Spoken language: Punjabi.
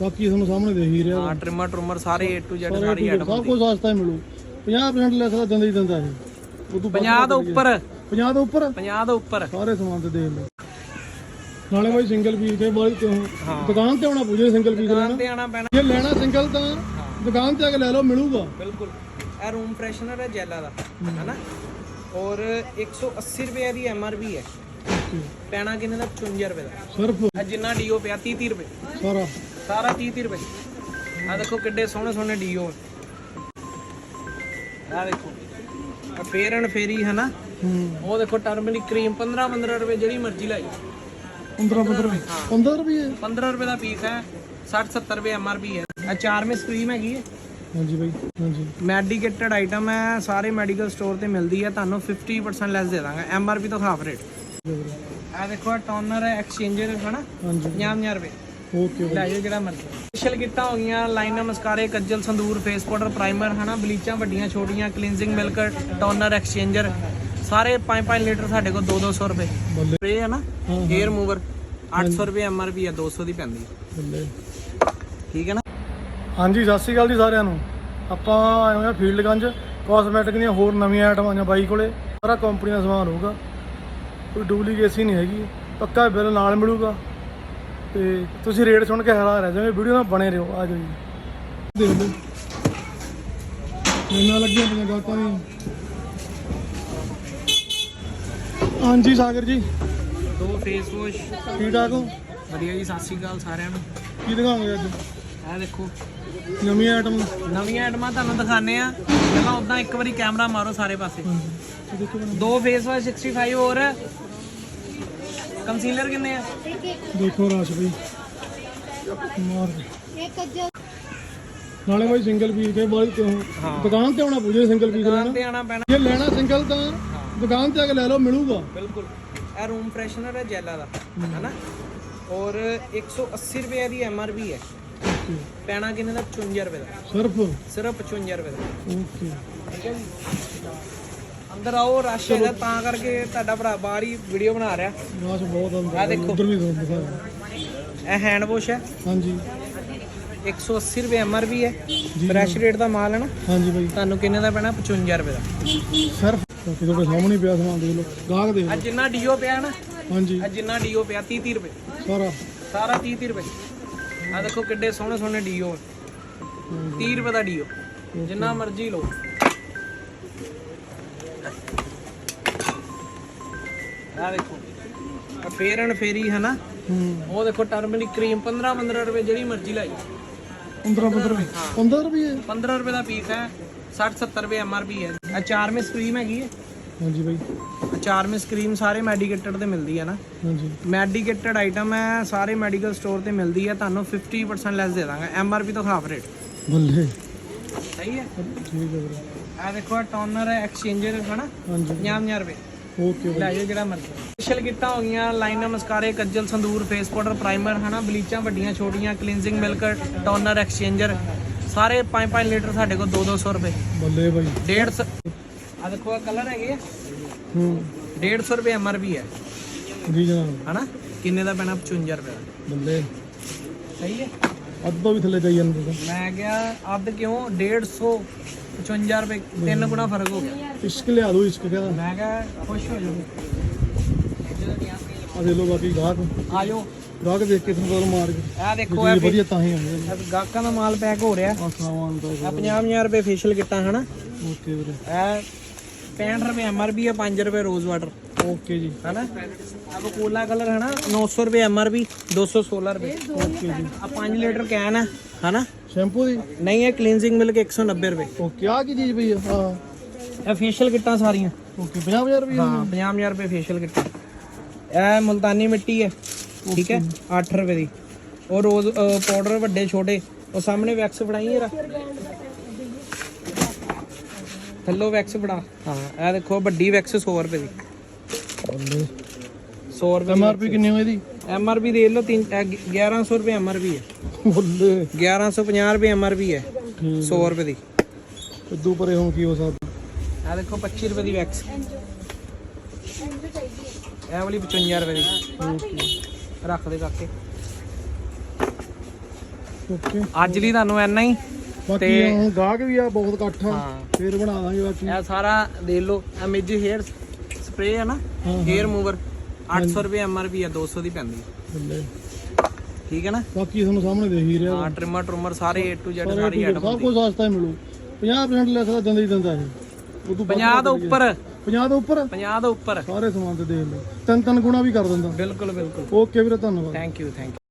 ਬਾਕੀ ਤੁਹਾਨੂੰ ਸਾਹਮਣੇ ਦੇਖ ਹੀ ਰਿਹਾ ਹਾਂ ਟ੍ਰਿਮਰ ਟਰੂਮਰ ਸਾਰੇ A to Z ਸਾਰੇ ਆਈਟਮ ਸਭ ਕੁਝ ਸਸਤਾ ਹੀ। ਮਿਲੂ। 50% ਲੈਸ ਤਾਂ ਦਿੰਦਾ ਹੀ ਦਿੰਦਾ ਇਹ। ਤੋਂ 50 ਤੋਂ ਉੱਪਰ। 50 ਤੋਂ ਉੱਪਰ? 50 ਤੋਂ ਉੱਪਰ। ਸਾਰੇ ਸਮਾਨ ਤੇ ਦੇਖ ਲਓ। ਨਾਲੇ ਬਾਈ ਸਿੰਗਲ ਪੀਸ ਕੇ ਬਾਈ ਹਾਂ। ਦੁਕਾਨ ਤੇ ਆਉਣਾ ਪੂਜੇ ਸਿੰਗਲ ਪੀਸ ਲੈਣਾ ਦੁਕਾਨ ਤੇ ਆਣਾ ਪੈਣਾ। ਜੇ ਲੈਣਾ ਸਿੰਗਲ ਤਾਂ ਦੁਕਾਨ ਤੇ ਆ ਕੇ ਲੈ ਲਓ ਮਿਲੂਗਾ। ਬਿਲਕੁਲ। ਇਹ ਰੂਮ ਫਰੈਸ਼ਨਰ ਹੈ ਜੈਲਾ ਦਾ ਹੈਨਾ? ਔਰ 180 ਰੁਪਏ ਦੀ ਐਮਆਰਪੀ ਹੈ। ਪੈਣਾ ਕਿੰਨੇ ਦਾ? 55 ਰੁਪਏ ਦਾ। ਸਿਰਫ। ਇਹ ਜਿੰਨਾ ਡੀਓ ਪਿਆ 30 30 ਰੁਪਏ। ਸਾਰਾ। ਸਾਰਾ 30 30 ਰੁਪਏ। ਆ ਦੇਖੋ ਕਿੱਡੇ ਸੋਹਣੇ ਸੋਹਣੇ ਡੀਓ ਆ। ਦੇਖੋ। ਆ ਫੇਰ ਐਂਡ ਫੇਰੀ ਹੈ ਨਾ। ਉਹ ਦੇਖੋ ਟਰਮਰਿਕ ਕਰੀਮ 15 15 ਰੁਪਏ ਜਿਹੜੀ ਮਰਜ਼ੀ ਲੈ ਜਾਓ। 15 15 ਰੁਪਏ। 15 ਰੁਪਏ 15 ਰੁਪਏ ਦਾ ਪੀਸ ਹੈ 60 70 ਰੁਪਏ ਐਮਆਰਪੀ ਹੈ। ਇਹ ਚਾਰ ਮੇ ਸਕਰੀਮ ਹੈਗੀ ਹੈ। ਹਾਂਜੀ ਬਾਈ ਹਾਂਜੀ। ਮੈਡੀਕੇਟਡ ਆਈਟਮ ਹੈ ਸਾਰੇ ਮੈਡੀਕਲ ਸਟੋਰ ਤੇ ਮਿਲਦੀ ਹੈ। ਤੁਹਾਨੂੰ 50% ਲੈਸ ਦੇ ਦਾਂਗਾ। ਐਮਆਰਪੀ ਤੋਂ ਹਾਫ ਰੇਟ ਇਹ ਦੇਖੋ ਟੋਨਰ ਹੈ ਐਕਸਚੇਂਜਰ ਹੈ ਨਾ। ਹਾਂਜੀ। 50 ਰੁਪਏ। ਓਕੇ ਲੈ ਜਾਓ ਜਿਹੜਾ ਮਰਜ਼ੀ। ਸਪੈਸ਼ਲ ਕਿੱਟਾਂ ਹੋ ਗਈਆਂ ਲਾਈਨਰ ਮਸਕਾਰੇ ਕੱਜਲ ਸੰਦੂਰ ਫੇਸ ਪਾਊਡਰ ਪ੍ਰਾਈਮਰ ਹਨਾ ਬਲੀਚਾਂ ਵੱਡੀਆਂ ਛੋਟੀਆਂ ਕਲੀਨਜ਼ਿੰਗ ਮਿਲਕ ਟੋਨਰ ਐਕਸਚੇਂਜਰ ਸਾਰੇ 5-5 ਲੀਟਰ ਸਾਡੇ ਕੋਲ 2-200 ਰੁਪਏ। ਸਪਰੇ ਹੈ ਨਾ 에ਅਰ ਰਿਮੂਵਰ 800 ਰੁਪਏ ਐਮਆਰਪੀ ਹੈ 200 ਦੀ ਪੈਂਦੀ ਹੈ। ਠੀਕ ਹੈ ਨਾ? ਹਾਂਜੀ ਸਤਿ ਸ਼੍ਰੀ ਅਕਾਲ ਜੀ ਸਾਰਿਆਂ ਨੂੰ। ਆਪਾਂ ਆਏ ਹੋਏ ਆ ਫੀਲਡਗੰਜ ਕਾਸਮੈਟਿਕ ਦੀਆਂ ਹੋਰ ਨਵੀਆਂ ਆਈਟਮਾਂ ਆਈਆਂ ਬਾਈ ਕੋਲੇ। ਸਾਰਾ ਕੰਪਨੀ ਦਾ ਸਮਾਨ ਹੋਊਗਾ। ਕੋਈ ਡੁਪਲੀਕੇਸੀ ਨਹੀਂ ਹੈਗੀ। ਪੱਕਾ ਬਿੱਲ ਨਾਲ ਮਿਲੂਗਾ। ਤੇ ਤੁਸੀਂ ਰੇਟ ਸੁਣ ਕੇ ਹੈਰਾਨ ਰਹਿ ਜਾਓਗੇ ਵੀਡੀਓ ਨਾਲ ਬਣੇ ਰਹੋ ਆ ਜਾਓ ਜੀ। ਦੇਖ ਲਓ। ਮੈਨੂੰ ਲੱਗਿਆ ਪਈਆਂ ਗਾਤਾਂ ਦੀਆਂ ਹਾਂਜੀ ਸਾਗਰ ਜੀ। ਦੋ ਫੇਸ ਵਾਸ਼ ਠੀਕ ਠਾਕ ਹੋ? ਵਧੀਆ ਜੀ ਸਤਿ ਸ਼੍ਰੀ ਅਕਾਲ ਸਾਰਿਆਂ ਨੂੰ। ਕੀ ਦਿਖਾਓਗੇ ਅੱਜ? ਇਹ ਦੇਖੋ। ਨਵੀਂ ਆਈਟਮ ਨਵੀਆਂ ਆਈਟਮਾਂ ਤੁਹਾਨੂੰ ਦਿਖਾਣੇ ਆ ਪਹਿਲਾਂ ਉਦਾਂ ਇੱਕ ਵਾਰੀ ਕੈਮਰਾ ਮਾਰੋ ਸਾਰੇ ਪਾਸੇ। ਦੋ ਫੇਸ ਵਾਸ਼ 65 ਹੋਰ। ਕੰਸੀਲਰ ਕਿੰਨੇ ਆ? ਦੇਖੋ ਰਾਸ਼ ਬਈ। ਮਾਰ। ਇੱਕ ਅੱਜਾ ਨਾਲੇ ਬਾਈ ਸਿੰਗਲ ਪੀਸ ਕੇ ਬਾਈ ਹਾਂ। ਦੁਕਾਨ ਤੇ ਆਉਣਾ ਪੂਜੇ ਸਿੰਗਲ ਪੀਸ ਦੁਕਾਨ ਤੇ ਆਣਾ ਪੈਣਾ। ਜੇ ਲੈਣਾ ਸਿੰਗਲ ਤਾਂ ਦੁਕਾਨ ਤੇ ਆ ਕੇ ਲੈ ਲਓ ਮਿਲੂਗਾ। ਬਿਲਕੁਲ। ਇਹ ਰੂਮ ਫਰੈਸ਼ਨਰ ਹੈ ਜੈਲਾ ਦਾ ਹੈਨਾ? ਔਰ 180 ਰੁਪਏ ਦੀ ਐਮਆਰਪੀ ਹੈ। ਪੈਣਾ ਕਿੰਨੇ ਦਾ? 55 ਰੁਪਏ ਦਾ। ਸਿਰਫ? ਸਿਰਫ 55 ਰੁਪਏ ਦਾ। ਓਕੇ। ਠੀਕ ਹੈ ਜੀ? ਅੰਦਰ ਆਓ ਰਸ਼ ਹੈਗਾ ਤਾਂ ਕਰਕੇ ਤੁਹਾਡਾ ਭਰਾ ਬਾਹਰ ਹੀ ਵੀਡੀਓ ਬਣਾ ਰਿਹਾ। ਰਾਸ਼ ਬਹੁਤ ਅੰਦਰ ਆਹ ਦੇਖੋ। ਉਧਰ ਵੀ ਦੋ ਦਿਖਾ ਇਹ ਹੈਂਡ ਵਾਸ਼ ਹੈ। ਹਾਂਜੀ। 180 ਰੁਪਏ ਐਮਆਰਪੀ ਹੈ। ਫਰੈਸ਼ ਰੇਟ ਦਾ ਮਾਲ ਹੈ ਨਾ। ਹਾਂਜੀ ਬਾਈ। ਤੁਹਾਨੂੰ ਕਿੰਨੇ ਦਾ ਪੈਣਾ? 55 ਰੁਪਏ ਦਾ। ਸਿਰਫ ਬਾਕੀ ਤੁਹਾਡੇ ਸਾਹਮਣੇ ਪਿਆ ਸਮਾਨ ਦੇਖ ਲਓ। ਗਾਹਕ ਦੇਖ ਆ ਲਓ। ਜਿੰਨਾ ਡੀਓ ਪਿਆ ਨਾ ਹਾਂਜੀ। ਆ ਜਿੰਨਾ ਡੀਓ ਪਿਆ 30 30 ਰੁਪਏ। ਸਾਰਾ। ਸਾਰਾ 30 30 ਰੁਪਏ। ਆ ਦੇਖੋ ਕਿੱਡੇ ਸੋਹਣੇ ਸੋਹਣੇ ਡੀਓ 30 ਰੁਪਏ ਦਾ ਡੀਓ ਜਿੰਨਾ ਮਰਜ਼ੀ ਲਓ। ਆ ਦੇਖੋ ਆ ਫੇਰ ਐਂਡ ਫੇਰੀ ਹੈ ਨਾ। ਹੂੰ। ਉਹ ਦੇਖੋ ਟਰਮਰਿਕ ਕਰੀਮ 15 15 ਰੁਪਏ ਜਿਹੜੀ ਮਰਜ਼ੀ ਲੈ ਜਾਓ 15 15 ਰੁਪਏ 15 ਰੁਪਏ? 15 ਰੁਪਏ ਦਾ ਪੀਸ ਹੈ 60 70 ਰੁਪਏ ਐਮਆਰਪੀ ਹੈ। ਆ ਚਾਰ ਮੇ ਸਕਰੀਮ ਹੈਗੀ ਹੈ। ਹਾਂਜੀ ਬਾਈ। ਆ ਚਾਰ ਮੇ ਸਕਰੀਮ ਸਾਰੇ ਮੈਡੀਕੇਟਡ ਤੇ ਮਿਲਦੀ ਹੈ ਨਾ। ਹਾਂਜੀ। ਮੈਡੀਕੇਟਡ ਆਈਟਮ ਹੈ ਸਾਰੇ ਮੈਡੀਕਲ ਸਟੋਰ ਤੇ ਮਿਲਦੀ ਹੈ। ਤੁਹਾਨੂੰ 50% ਲੈਸ ਦੇ ਦਾਂਗਾ। ਐਮਆਰਪੀ ਤੋਂ ਹਾਫ ਰੇਟ ਬੱਲੇ। ਸਹੀ ਹੈ? ਠੀਕ ਹੈ ਵੀਰੇ। ਆ ਦੇਖੋ ਟੋਨਰ ਹੈ ਐਕਸਚੇਂਜਰ ਹੈ ਨਾ। ਹਾਂਜੀ। 50 ਰੁਪਏ। ਓਕੇ ਲੈ ਜਾਓ ਜਿਹੜਾ ਮਰਜ਼ੀ। ਸਪੈਸ਼ਲ ਕਿੱਟਾਂ ਹੋ ਗਈਆਂ ਲਾਈਨਰ ਮਸਕਾਰੇ ਕੱਜਲ ਸੰਦੂਰ ਫੇਸ ਪਾਊਡਰ ਪ੍ਰਾਈਮਰ ਹਨਾ? ਬਲੀਚਾਂ ਵੱਡੀਆਂ ਛੋਟੀਆਂ ਕਲੀਨਜ਼ਿੰਗ ਮਿਲਕ ਟੋਨਰ ਐਕਸਚੇਂਜਰ ਸਾਰੇ 5-5 ਲੀਟਰ ਸਾਡੇ ਕੋਲ 2-200 ਰੁਪਏ। ਬੱਲੇ ਬਾਈ 150 ਆ ਦੇਖੋ ਆ ਕਲਰ ਹੈਗੇ ਆ। ਹੂੰ। 150 ਰੁਪਏ ਐਮਆਰਪੀ ਹੈ। ਜੀ ਜਨਾਬ। ਹਨਾ? ਕਿੰਨੇ ਦਾ ਪੈਣਾ? 55 ਰੁਪਏ ਦਾ। ਬੱਲੇ। ਸਹੀ ਹੈ? ਅੱਧ ਤੋਂ ਵੀ ਥੱਲੇ ਜਾਈ ਜਾਂਦੇ ਮੈਂ ਕਿਹਾ ਅੱਧ ਕਿਉਂ? 150 55 ਰੁਪਏ। ਤਿੰਨ ਗੁਣਾ ਫ਼ਰਕ ਹੋ ਗਿਆ। ਇਸ਼ਕ ਲਿਆ ਦੋ ਇਸ਼ਕ ਕਹਿੰਦਾ ਮੈਂ ਕਿਹਾ ਖੁਸ਼ ਹੋ ਜਾਓ। ਆ ਦੇ ਲੋ ਬਾਕੀ ਗਾਹਕ। ਆ ਜਾਓ ਗਾਹਕ ਦੇਖ ਕੇ ਤੁਹਾਨੂੰ ਪਤਾ ਮਾਰ ਕੇ। ਇਹ ਦੇਖੋ ਇਹ ਵਧੀਆ ਤਾਂ ਹੀ ਆਉਂਦੇ ਨੇ ਇਹ ਗਾਹਕਾਂ ਦਾ ਮਾਲ ਪੈਕ ਹੋ ਰਿਹਾ। ਆ ਸਾਮਾਨ ਦਾ ਆ 50000 ਰੁਪਏ ਫੇਸ਼ੀਅਲ ਕਿੱਟਾਂ ਹਨਾ? ਓਕੇ ਵੀਰੇ। ਇਹ 65 ਰੁਪਏ ਐਮਆਰਪੀ ਹੈ 5 ਰੁਪਏ ਰੋਜ਼ ਵਾਟਰ ਓਕੇ ਜੀ ਹਨਾ ਆ ਕੋਲਾ ਕਲਰ ਹਨਾ 900 ਰੁਪਏ ਐਮਆਰਪੀ 216 ਰੁਪਏ ਓਕੇ ਜੀ ਆ 5 ਲੀਟਰ ਕੈਨ ਹੈ ਹਨਾ ਸ਼ੈਂਪੂ ਦੀ ਨਹੀਂ ਹੈ ਕਲੀਨਜ਼ਿੰਗ ਮਿਲਕ 190 ਰੁਪਏ ਓਕੇ ਆ ਕੀ ਚੀਜ਼ ਪਈ ਆ ਹਾਂ ਇਹ ਫੇਸ਼ੀਅਲ ਕਿੱਟਾਂ ਸਾਰੀਆਂ ਓਕੇ 50000 ਰੁਪਏ ਹਾਂ 50000 ਰੁਪਏ ਫੇਸ਼ੀਅਲ ਕਿੱਟ ਇਹ ਮੁਲਤਾਨੀ ਮਿੱਟੀ ਹੈ ਠੀਕ ਹੈ 8 ਰੁਪਏ ਦੀ ਉਹ ਰੋਜ਼ ਪਾਊਡਰ ਵੱਡੇ ਛੋਟੇ ਉਹ ਸਾਹਮਣੇ ਵੈਕਸ ਫੜਾਈ ਜਰਾ ਥੱਲੋ ਵੈਕਸ ਫੜਾ ਹਾਂ ਇਹ ਦੇਖੋ ਵੱਡੀ ਵੈਕਸ 100 ਰੁਪਏ ਦੀ ਬੱਲੇ 100 ਰੁਪਏ ਐਮਆਰਪੀ ਕਿੰਨੀ ਹੋਈ ਦੀ ਐਮਆਰਪੀ ਦੇਖ ਲਓ 3 1100 ਰੁਪਏ ਐਮਆਰਪੀ ਹੈ। ਬੱਲੇ। 1150 ਰੁਪਏ ਐਮਆਰਪੀ ਹੈ। ਠੀਕ। 100 ਰੁਪਏ ਦੀ। ਇਦੋਂ ਪਰੇ ਹੁਣ ਕੀ ਹੋ ਸਕਦਾ? ਇਹ ਦੇਖੋ 25 ਰੁਪਏ ਦੀ ਵੈਕਸ ਇਹ ਵਾਲੀ 55 ਰੁਪਏ ਦੀ। ਓਕੇ। ਰੱਖ ਦੇ ਕਾਕੇ। ਓਕੇ। ਅੱਜ ਲਈ ਤੁਹਾਨੂੰ ਇੰਨਾ ਹੀ। ਬਾਕੀ ਤੇ- ਹੁਣ ਗਾਹਕ ਵੀ ਆ ਬਹੁਤ ਇਕੱਠ ਆ। ਹਾਂ। ਫੇਰ ਬਣਾ ਦਾਂਗੇ ਬਾਕੀ। ਇਹ ਸਾਰਾ ਦੇਖ ਲਓ ਇਹ ਮੇਜੀ ਹੇਅਰ ਸਪਰੇ ਹੈ ਨਾ ਹਾਂ, ਹਾਂ। ਹੇਅਰ ਮੂਵਰ 800 ਰੁਪਏ ਐਮਆਰਪੀ ਆ 200 ਦੀ ਪੈਂਦੀ ਬੱਲੇ। ਠੀਕ ਹੈ ਨਾ? ਬਾਕੀ ਤੁਹਾਨੂੰ ਸਾਹਮਣੇ ਦੇਖ ਹੀ ਰਿਹਾ। ਹਾਂ ਟ੍ਰਿਮਰ ਟ੍ਰਿਮਰ ਸਾਰੇ A to Z ਸਾਰੇ ਆਈਟਮ ਸਭ ਕੁਝ ਸਸਤਾ ਹੀ ਮਿਲੂ। 50% ਲੈਸ ਤਾਂ ਦਿੰਦਾ ਹੀ ਦਿੰਦਾ ਇਹ। ਉਦੋਂ 50 ਤੋਂ ਉੱਪਰ। 50 ਤੋਂ ਉੱਪਰ? 50 ਤੋਂ ਉੱਪਰ। ਸਾਰੇ ਸਮਾਨ ਤੇ ਦੇਖ ਲਓ। ਤਿੰਨ ਤਿੰਨ ਗੁਣਾ ਵੀ ਕਰ ਦਿੰਦਾ। ਬਿਲਕੁਲ ਬਿਲਕੁਲ। ਓਕੇ ਵੀਰੇ ਧੰਨਵਾਦ। Thank you thank you